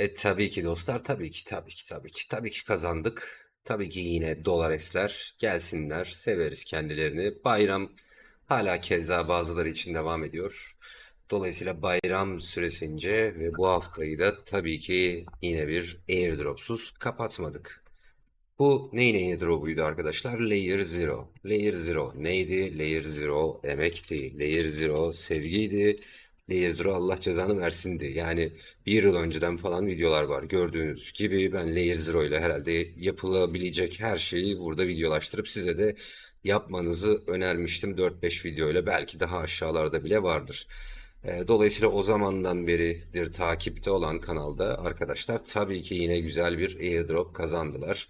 E, tabii ki dostlar, tabii ki, tabii ki, tabii ki, tabii ki kazandık. Tabii ki yine dolar esler gelsinler, severiz kendilerini. Bayram hala keza bazıları için devam ediyor. Dolayısıyla bayram süresince ve bu haftayı da tabii ki yine bir airdropsuz kapatmadık. Bu neyin airdrop'uydu arkadaşlar? Layer Zero. Layer Zero neydi? Layer Zero emekti. Layer Zero sevgiydi. Layer Zero Allah cezanı versindi. Yani bir yıl önceden falan videolar var. Gördüğünüz gibi ben Layer Zero ile herhalde yapılabilecek her şeyi burada videolaştırıp size de yapmanızı önermiştim 4-5 video ile. Belki daha aşağılarda bile vardır. Dolayısıyla o zamandan beridir takipte olan kanalda arkadaşlar tabii ki yine güzel bir airdrop kazandılar.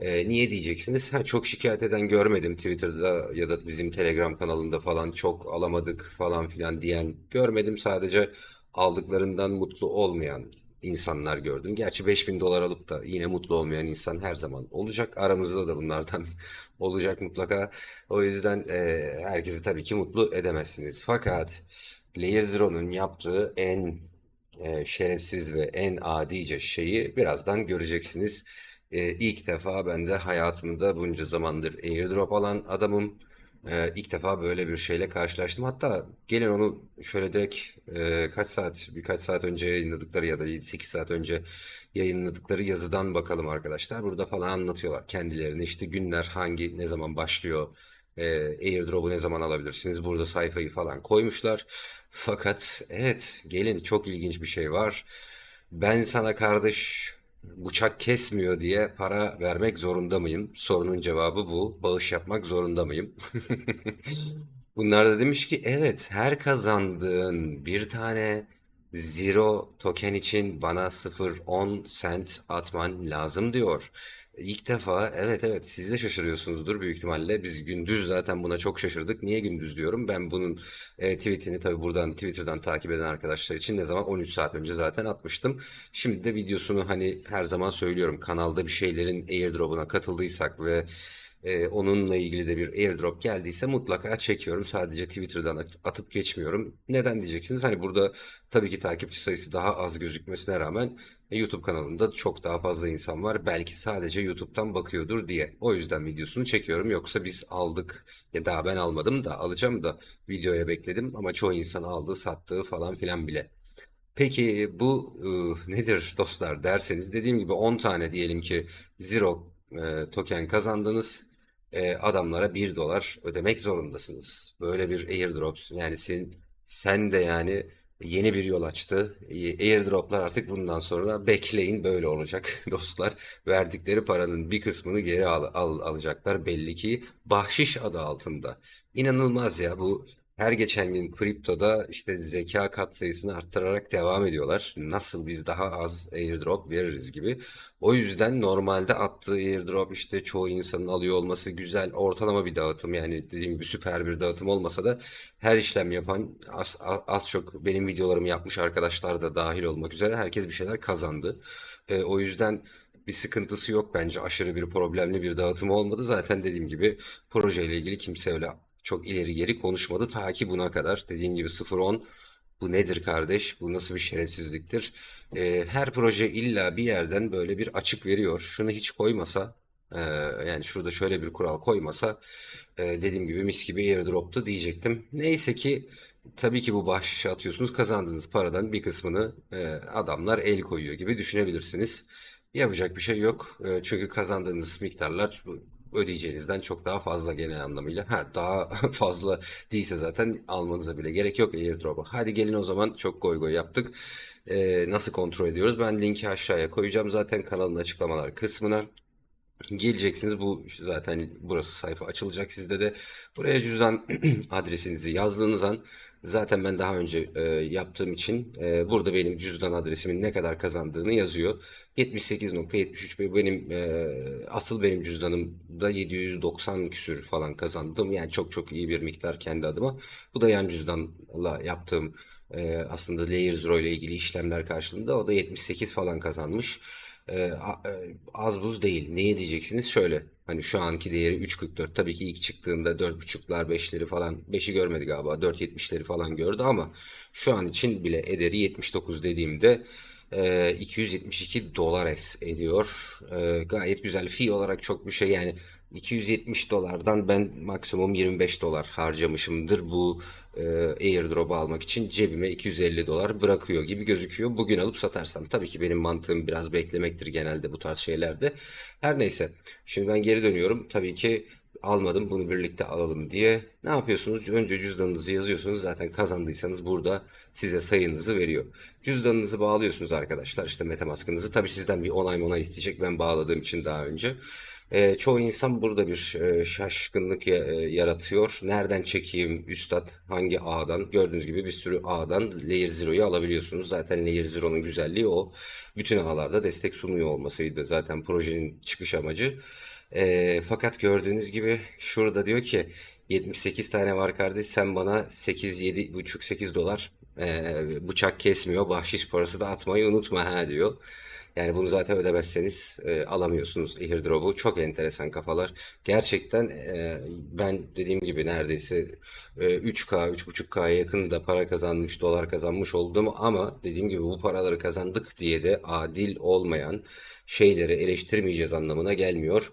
E, niye diyeceksiniz? Ha, çok şikayet eden görmedim Twitter'da ya da bizim Telegram kanalında falan çok alamadık falan filan diyen görmedim. Sadece aldıklarından mutlu olmayan insanlar gördüm. Gerçi 5000 dolar alıp da yine mutlu olmayan insan her zaman olacak. Aramızda da bunlardan olacak mutlaka. O yüzden e, herkesi tabii ki mutlu edemezsiniz. Fakat Layer Zero'nun yaptığı en e, şerefsiz ve en adice şeyi birazdan göreceksiniz. E, ilk defa ben de hayatımda bunca zamandır airdrop alan adamım. E, ilk defa böyle bir şeyle karşılaştım. Hatta gelin onu şöyle direkt e, kaç saat, birkaç saat önce yayınladıkları ya da 7-8 saat önce yayınladıkları yazıdan bakalım arkadaşlar. Burada falan anlatıyorlar kendilerini. İşte günler hangi, ne zaman başlıyor, e, airdrop'u ne zaman alabilirsiniz. Burada sayfayı falan koymuşlar. Fakat evet gelin çok ilginç bir şey var. Ben sana kardeş bıçak kesmiyor diye para vermek zorunda mıyım? Sorunun cevabı bu. Bağış yapmak zorunda mıyım? Bunlar da demiş ki evet her kazandığın bir tane Zero token için bana 0.10 cent atman lazım diyor. İlk defa evet evet siz de şaşırıyorsunuzdur büyük ihtimalle. Biz gündüz zaten buna çok şaşırdık. Niye gündüz diyorum? Ben bunun e, tweetini tabii buradan Twitter'dan takip eden arkadaşlar için ne zaman 13 saat önce zaten atmıştım. Şimdi de videosunu hani her zaman söylüyorum kanalda bir şeylerin airdrop'una katıldıysak ve e, onunla ilgili de bir airdrop geldiyse mutlaka çekiyorum. Sadece Twitter'dan at- atıp geçmiyorum. Neden diyeceksiniz? Hani burada tabii ki takipçi sayısı daha az gözükmesine rağmen e, YouTube kanalında çok daha fazla insan var. Belki sadece YouTube'dan bakıyordur diye. O yüzden videosunu çekiyorum. Yoksa biz aldık ya daha ben almadım da alacağım da videoya bekledim ama çoğu insan aldı, sattığı falan filan bile. Peki bu e, nedir dostlar derseniz dediğim gibi 10 tane diyelim ki Zero e, token kazandınız. E, adamlara bir dolar ödemek zorundasınız. Böyle bir airdrop yani sen, sen de yani yeni bir yol açtı. E, Airdroplar artık bundan sonra bekleyin böyle olacak dostlar. Verdikleri paranın bir kısmını geri al, al- alacaklar belli ki bahşiş adı altında. İnanılmaz ya bu her geçen gün kriptoda işte zeka katsayısını arttırarak devam ediyorlar. Nasıl biz daha az airdrop veririz gibi. O yüzden normalde attığı airdrop işte çoğu insanın alıyor olması güzel. Ortalama bir dağıtım yani dediğim gibi süper bir dağıtım olmasa da her işlem yapan az, az, çok benim videolarımı yapmış arkadaşlar da dahil olmak üzere herkes bir şeyler kazandı. E, o yüzden bir sıkıntısı yok bence. Aşırı bir problemli bir dağıtım olmadı. Zaten dediğim gibi projeyle ilgili kimse öyle çok ileri geri konuşmadı ta ki buna kadar. Dediğim gibi 0-10 bu nedir kardeş? Bu nasıl bir şerefsizliktir? Ee, her proje illa bir yerden böyle bir açık veriyor. Şunu hiç koymasa e, yani şurada şöyle bir kural koymasa e, dediğim gibi mis gibi airdrop'tu diyecektim. Neyse ki tabii ki bu bahşişe atıyorsunuz. Kazandığınız paradan bir kısmını e, adamlar el koyuyor gibi düşünebilirsiniz. Yapacak bir şey yok. E, çünkü kazandığınız miktarlar ödeyeceğinizden çok daha fazla genel anlamıyla. Ha, daha fazla değilse zaten almanıza bile gerek yok airdrop'u. Hadi gelin o zaman çok goy goy yaptık. Ee, nasıl kontrol ediyoruz? Ben linki aşağıya koyacağım zaten kanalın açıklamalar kısmına. Geleceksiniz bu zaten burası sayfa açılacak sizde de buraya cüzdan adresinizi yazdığınız an zaten ben daha önce e, yaptığım için e, burada benim cüzdan adresimin ne kadar kazandığını yazıyor. 78.73 benim e, asıl benim cüzdanımda 790 küsür falan kazandım. Yani çok çok iyi bir miktar kendi adıma. Bu da yan cüzdanla yaptığım e, aslında Layer Zero ile ilgili işlemler karşılığında o da 78 falan kazanmış. E, az buz değil. Niye diyeceksiniz? Şöyle. Hani şu anki değeri 3.44. Tabii ki ilk çıktığında 4.5'lar 5'leri falan 5'i görmedi galiba. 4.70'leri falan gördü ama şu an için bile ederi 79 dediğimde e, 272 dolar es ediyor. E, gayet güzel. Fee olarak çok bir şey yani 270 dolardan ben maksimum 25 dolar harcamışımdır bu e, airdrop'u almak için cebime 250 dolar bırakıyor gibi gözüküyor. Bugün alıp satarsam tabii ki benim mantığım biraz beklemektir genelde bu tarz şeylerde. Her neyse. Şimdi ben geri dönüyorum. Tabii ki almadım bunu birlikte alalım diye. Ne yapıyorsunuz? Önce cüzdanınızı yazıyorsunuz. Zaten kazandıysanız burada size sayınızı veriyor. Cüzdanınızı bağlıyorsunuz arkadaşlar. İşte MetaMask'ınızı. Tabii sizden bir onay onay isteyecek. Ben bağladığım için daha önce. Ee, çoğu insan burada bir e, şaşkınlık ya- e, yaratıyor. Nereden çekeyim üstad hangi ağdan? Gördüğünüz gibi bir sürü ağdan Layer Zero'yu alabiliyorsunuz. Zaten Layer Zero'nun güzelliği o. Bütün ağlarda destek sunuyor olmasıydı zaten projenin çıkış amacı. Ee, fakat gördüğünüz gibi şurada diyor ki 78 tane var kardeş sen bana 8 7 buçuk 8 dolar e, bıçak kesmiyor bahşiş parası da atmayı unutma ha diyor. Yani bunu zaten ödemezseniz e, alamıyorsunuz airdrop'u. Çok enteresan kafalar. Gerçekten e, ben dediğim gibi neredeyse e, 3K, 3.5K'ya yakın da para kazanmış, dolar kazanmış oldum ama dediğim gibi bu paraları kazandık diye de adil olmayan şeyleri eleştirmeyeceğiz anlamına gelmiyor.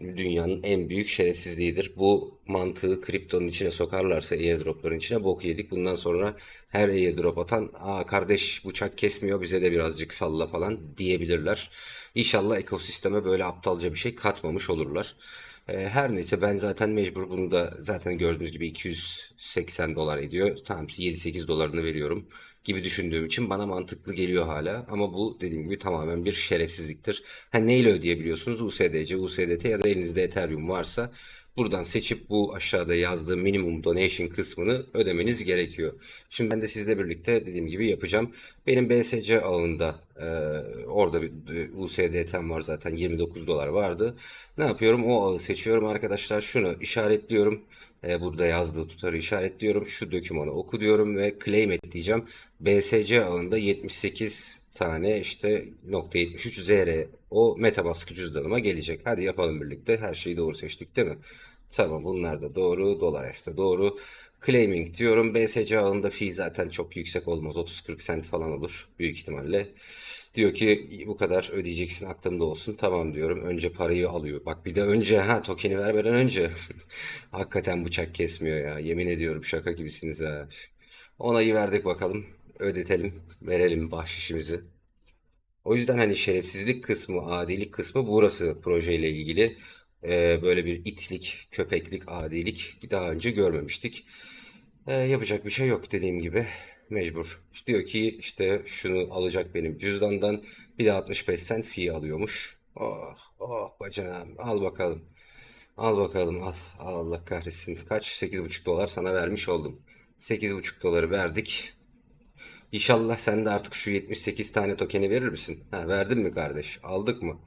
Dünyanın en büyük şerefsizliğidir. Bu mantığı kriptonun içine sokarlarsa airdropların içine bok yedik. Bundan sonra her airdrop atan Aa kardeş bıçak kesmiyor bize de birazcık salla falan diyebilirler. İnşallah ekosisteme böyle aptalca bir şey katmamış olurlar. Ee, her neyse ben zaten mecbur bunu da zaten gördüğünüz gibi 280 dolar ediyor. Tamam 7-8 dolarını veriyorum gibi düşündüğüm için bana mantıklı geliyor hala. Ama bu dediğim gibi tamamen bir şerefsizliktir. Ha, neyle ödeyebiliyorsunuz? USDC, USDT ya da elinizde Ethereum varsa buradan seçip bu aşağıda yazdığım minimum donation kısmını ödemeniz gerekiyor. Şimdi ben de sizle birlikte dediğim gibi yapacağım. Benim BSC ağında e, orada bir e, USDT'm var zaten 29 dolar vardı. Ne yapıyorum? O ağı seçiyorum arkadaşlar. Şunu işaretliyorum. E, burada yazdığı tutarı işaretliyorum. Şu dokümanı oku diyorum ve claim et diyeceğim. BSC ağında 78 tane işte nokta .73 ZR o MetaMask cüzdanıma gelecek. Hadi yapalım birlikte. Her şeyi doğru seçtik değil mi? Tamam bunlar da doğru. Dolar de doğru. Claiming diyorum. BSC ağında fee zaten çok yüksek olmaz. 30-40 cent falan olur büyük ihtimalle. Diyor ki bu kadar ödeyeceksin aklında olsun. Tamam diyorum. Önce parayı alıyor. Bak bir de önce ha tokeni vermeden önce. Hakikaten bıçak kesmiyor ya. Yemin ediyorum şaka gibisiniz ha. Onayı verdik bakalım. Ödetelim. Verelim bahşişimizi. O yüzden hani şerefsizlik kısmı, adilik kısmı burası projeyle ilgili. Ee, böyle bir itlik, köpeklik, adilik daha önce görmemiştik. Ee, yapacak bir şey yok dediğim gibi. Mecbur. İşte diyor ki işte şunu alacak benim cüzdandan. Bir de 65 cent fee alıyormuş. Oh, oh bacanağım. Al bakalım. Al bakalım al. Al Allah kahretsin. Kaç? 8,5 dolar sana vermiş oldum. 8,5 doları verdik. İnşallah sen de artık şu 78 tane tokeni verir misin? Ha, verdin mi kardeş? Aldık mı?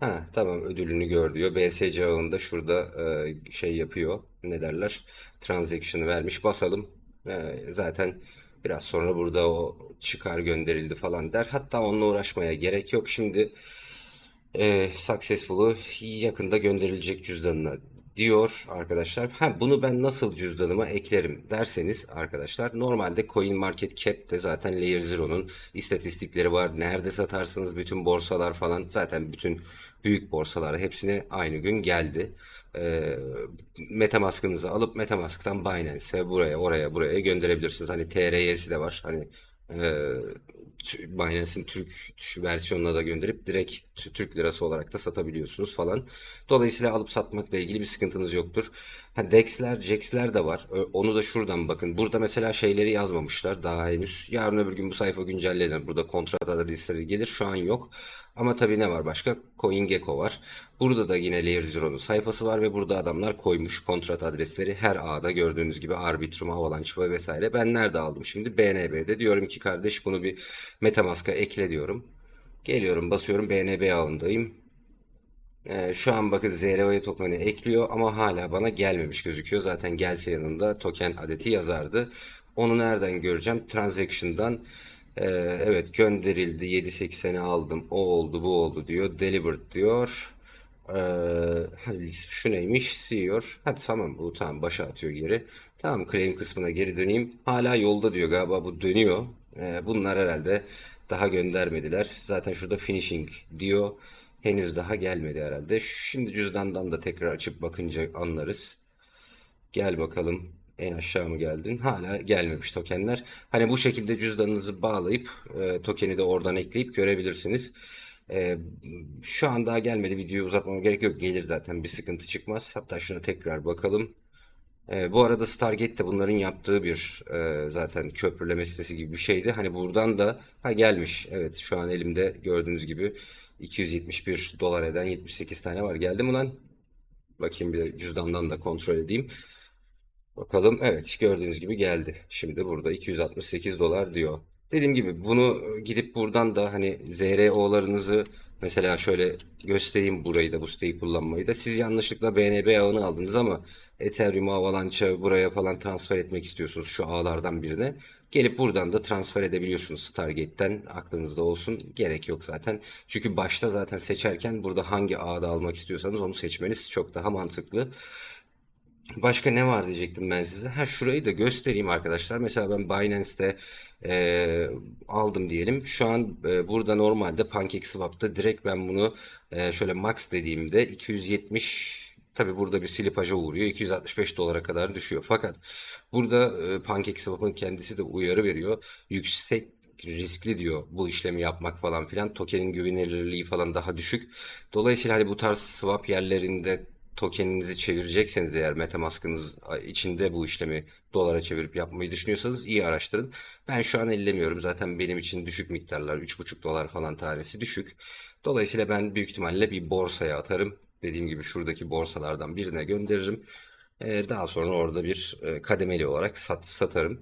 Ha, tamam ödülünü gör diyor. BSC ağında şurada e, şey yapıyor. Ne derler? Transaction'ı vermiş. Basalım. E, zaten biraz sonra burada o çıkar gönderildi falan der. Hatta onunla uğraşmaya gerek yok. Şimdi e, Successful'u yakında gönderilecek cüzdanına diyor arkadaşlar. Ha, bunu ben nasıl cüzdanıma eklerim derseniz arkadaşlar normalde CoinMarketCap'te zaten Layer Zero'nun istatistikleri var. Nerede satarsınız bütün borsalar falan zaten bütün büyük borsalar hepsine aynı gün geldi. E, Metamask'ınızı alıp Metamask'tan Binance'e buraya oraya buraya gönderebilirsiniz. Hani TRY'si de var. Hani e, Binance'in Türk versiyonuna da gönderip direkt Türk lirası olarak da satabiliyorsunuz falan. Dolayısıyla alıp satmakla ilgili bir sıkıntınız yoktur. Ha, DEX'ler, JAX'ler de var. Onu da şuradan bakın. Burada mesela şeyleri yazmamışlar daha henüz. Yarın öbür gün bu sayfa güncellenir. Burada kontrat adresleri gelir. Şu an yok. Ama tabii ne var başka? CoinGecko var. Burada da yine Layer Zero'nun sayfası var ve burada adamlar koymuş kontrat adresleri her ağda gördüğünüz gibi Arbitrum, Avalanche ve vesaire. Ben nerede aldım şimdi? BNB'de. Diyorum ki kardeş bunu bir Metamask'a ekle diyorum. Geliyorum basıyorum BNB ağındayım. Ee, şu an bakın ZRO'ya token'i ekliyor ama hala bana gelmemiş gözüküyor. Zaten gelse yanında token adeti yazardı. Onu nereden göreceğim? Transaction'dan Ee, evet gönderildi 7.80'i aldım o oldu bu oldu diyor delivered diyor. Ee, şu neymiş? Diyor hadi tamam bu tamam başa atıyor geri. Tamam claim kısmına geri döneyim. Hala yolda diyor galiba bu dönüyor. Ee, bunlar herhalde daha göndermediler. Zaten şurada finishing diyor. Henüz daha gelmedi herhalde. Şimdi cüzdandan da tekrar açıp bakınca anlarız. Gel bakalım. En aşağı mı geldin? Hala gelmemiş tokenler. Hani bu şekilde cüzdanınızı bağlayıp e, tokeni de oradan ekleyip görebilirsiniz. E, şu an daha gelmedi. Videoyu uzatmama gerek yok. Gelir zaten bir sıkıntı çıkmaz. Hatta şuna tekrar bakalım. E, bu arada Stargate de bunların yaptığı bir e, zaten köprüleme sitesi gibi bir şeydi. Hani buradan da ha gelmiş. Evet şu an elimde gördüğünüz gibi 271 dolar eden 78 tane var. Geldi mi lan? Bakayım bir cüzdandan da kontrol edeyim. Bakalım evet gördüğünüz gibi geldi. Şimdi burada 268 dolar diyor. Dediğim gibi bunu gidip buradan da hani ZRO'larınızı mesela şöyle göstereyim burayı da bu siteyi kullanmayı da. Siz yanlışlıkla BNB ağını aldınız ama Ethereum Avalanche'a buraya falan transfer etmek istiyorsunuz şu ağlardan birine. Gelip buradan da transfer edebiliyorsunuz Stargate'den. Aklınızda olsun. Gerek yok zaten. Çünkü başta zaten seçerken burada hangi ağda almak istiyorsanız onu seçmeniz çok daha mantıklı. Başka ne var diyecektim ben size. Ha şurayı da göstereyim arkadaşlar. Mesela ben Binance'te e, aldım diyelim. Şu an e, burada normalde PancakeSwap'ta direkt ben bunu e, şöyle max dediğimde 270 tabi burada bir slipaja uğruyor. 265 dolara kadar düşüyor. Fakat burada e, PancakeSwap'ın kendisi de uyarı veriyor. Yüksek riskli diyor bu işlemi yapmak falan filan. Tokenin güvenilirliği falan daha düşük. Dolayısıyla hani bu tarz swap yerlerinde tokeninizi çevirecekseniz eğer MetaMask'ınız içinde bu işlemi dolara çevirip yapmayı düşünüyorsanız iyi araştırın. Ben şu an ellemiyorum. Zaten benim için düşük miktarlar 3,5 dolar falan tanesi düşük. Dolayısıyla ben büyük ihtimalle bir borsaya atarım. Dediğim gibi şuradaki borsalardan birine gönderirim. Daha sonra orada bir kademeli olarak sat, satarım.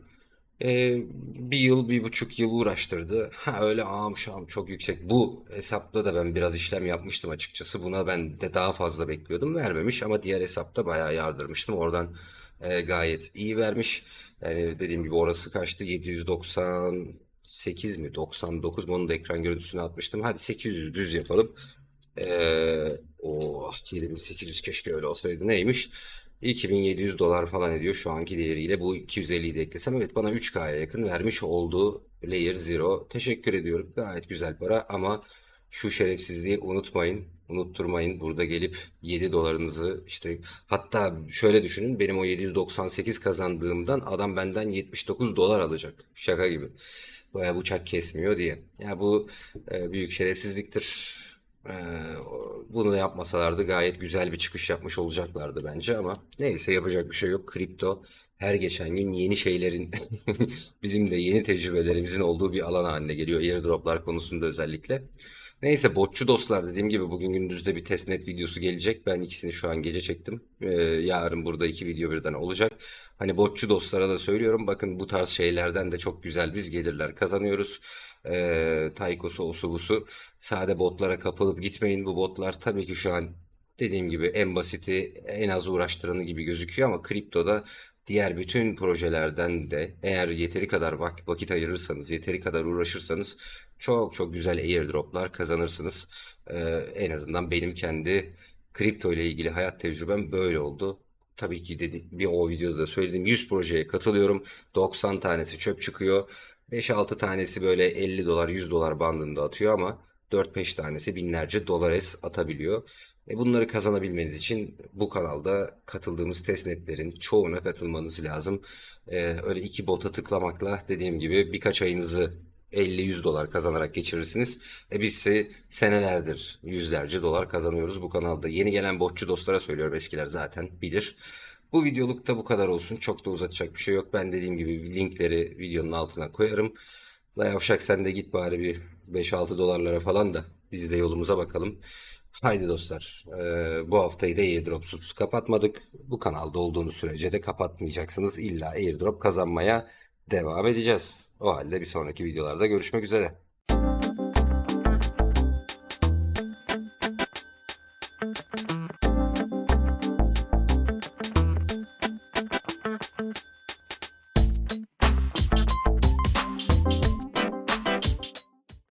Ee, bir yıl, bir buçuk yıl uğraştırdı. Ha öyle ağam şam çok yüksek. Bu hesapta da ben biraz işlem yapmıştım açıkçası. Buna ben de daha fazla bekliyordum. Vermemiş ama diğer hesapta bayağı yardırmıştım. Oradan e, gayet iyi vermiş. Yani dediğim gibi orası kaçtı? 798 mi? 99 mu? Onu da ekran görüntüsüne atmıştım. Hadi 800 düz yapalım. Ee, oh 7800 keşke öyle olsaydı. Neymiş? 2700 dolar falan ediyor şu anki değeriyle. Bu 250'yi de eklesem evet bana 3K'ya yakın vermiş olduğu Layer Zero. Teşekkür ediyorum. Gayet güzel para ama şu şerefsizliği unutmayın. Unutturmayın. Burada gelip 7 dolarınızı işte hatta şöyle düşünün benim o 798 kazandığımdan adam benden 79 dolar alacak. Şaka gibi. Baya bıçak kesmiyor diye. Ya bu e, büyük şerefsizliktir. Bunu yapmasalardı gayet güzel bir çıkış yapmış olacaklardı bence ama neyse yapacak bir şey yok. Kripto her geçen gün yeni şeylerin bizim de yeni tecrübelerimizin olduğu bir alan haline geliyor. Airdroplar konusunda özellikle. Neyse botçu dostlar dediğim gibi bugün gündüzde bir testnet videosu gelecek. Ben ikisini şu an gece çektim. Ee, yarın burada iki video birden olacak. Hani botçu dostlara da söylüyorum. Bakın bu tarz şeylerden de çok güzel biz gelirler kazanıyoruz. Ee, Taykos olsu busu. Sade botlara kapılıp gitmeyin. Bu botlar tabii ki şu an dediğim gibi en basiti en az uğraştıranı gibi gözüküyor ama kriptoda diğer bütün projelerden de eğer yeteri kadar vak vakit ayırırsanız, yeteri kadar uğraşırsanız çok çok güzel airdroplar kazanırsınız. Ee, en azından benim kendi kripto ile ilgili hayat tecrübem böyle oldu. Tabii ki dedi, bir o videoda da söyledim 100 projeye katılıyorum. 90 tanesi çöp çıkıyor. 5-6 tanesi böyle 50 dolar 100 dolar bandında atıyor ama 4-5 tanesi binlerce dolar es atabiliyor. E bunları kazanabilmeniz için bu kanalda katıldığımız testnetlerin çoğuna katılmanız lazım. E, öyle iki bota tıklamakla dediğim gibi birkaç ayınızı 50-100 dolar kazanarak geçirirsiniz. E biz ise senelerdir yüzlerce dolar kazanıyoruz bu kanalda. Yeni gelen botçu dostlara söylüyorum eskiler zaten bilir. Bu videoluk da bu kadar olsun. Çok da uzatacak bir şey yok. Ben dediğim gibi linkleri videonun altına koyarım. La yavşak sen de git bari bir 5-6 dolarlara falan da biz de yolumuza bakalım. Haydi dostlar, eee, bu haftayı da airdropsuz kapatmadık. Bu kanalda olduğunuz sürece de kapatmayacaksınız. İlla airdrop kazanmaya devam edeceğiz. O halde bir sonraki videolarda görüşmek üzere.